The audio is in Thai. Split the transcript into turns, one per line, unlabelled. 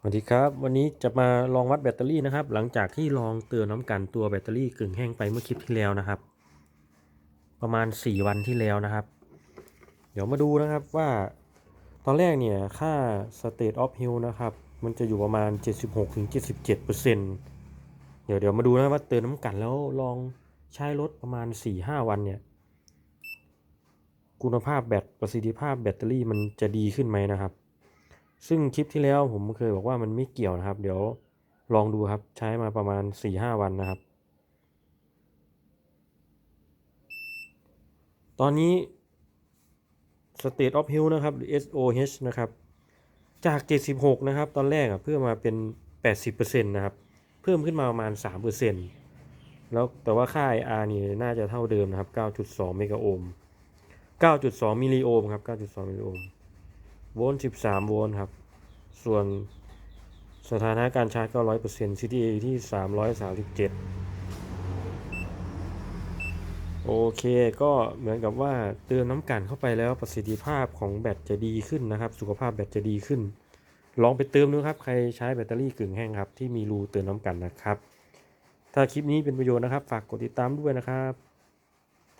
สวัสดีครับวันนี้จะมาลองวัดแบตเตอรี่นะครับ หลังจากที่ลองเตือนน้ำกันตัวแบตเตอรี่กึ่งแห้งไปเมื่อคลิปที่แล้วนะครับ ประมาณ 4 วันที่แล้วนะครับ เดี๋ยวมาดูนะครับว่าตอนแรกเนี่ยค่า state of heal นะครับ มันจะอยู่ประมาณ 76-77%เดี๋ยวเดี๋ยวมาดูนะว่าเตือนน้ำกันแล้วลองใช้รถประมาณ 4-5 วันเนี่ยคุณภาพแบตประสิทธิภาพแบตเตอรี่มันจะดีขึ้นไหมนะครับ ซึ่งคลิปที่แล้วผมเคยบอกว่ามันไม่เกี่ยวนะครับ เดี๋ยวลองดูครับใช้มาประมาณ 4-5 วันนะครับ ตอนนี้ State of Health นะครับหรือ SOH นะครับ จาก 76 นะครับ ตอนแรกอะเพิ่มมาเป็น 80%นะครับ เพิ่มขึ้นมาประมาณ 3%แล้วแต่ว่าค่า IR นี่น่าจะเท่าเดิมนะครับ 9.2 เมกะโอห์ม 9.2 มิลลิโอห์มครับ 9.2 มิลลิโอห์ม โวลต์13 โวลต์ครับ ส่วนสถานะการชาร์จก็100% CTA ที่ 337 โอเค ก็เหมือนกับว่าเติมน้ำกันเข้าไปแล้วประสิทธิภาพของแบตจะดีขึ้นนะครับ สุขภาพแบตจะดีขึ้น ลองไปเติมดูครับ ใครใช้แบตเตอรี่กึ่งแห้งครับ ที่มีรูเติมน้ำกันนะครับ ถ้าคลิปนี้เป็นประโยชน์นะครับ ฝากกดติดตามด้วยนะครับ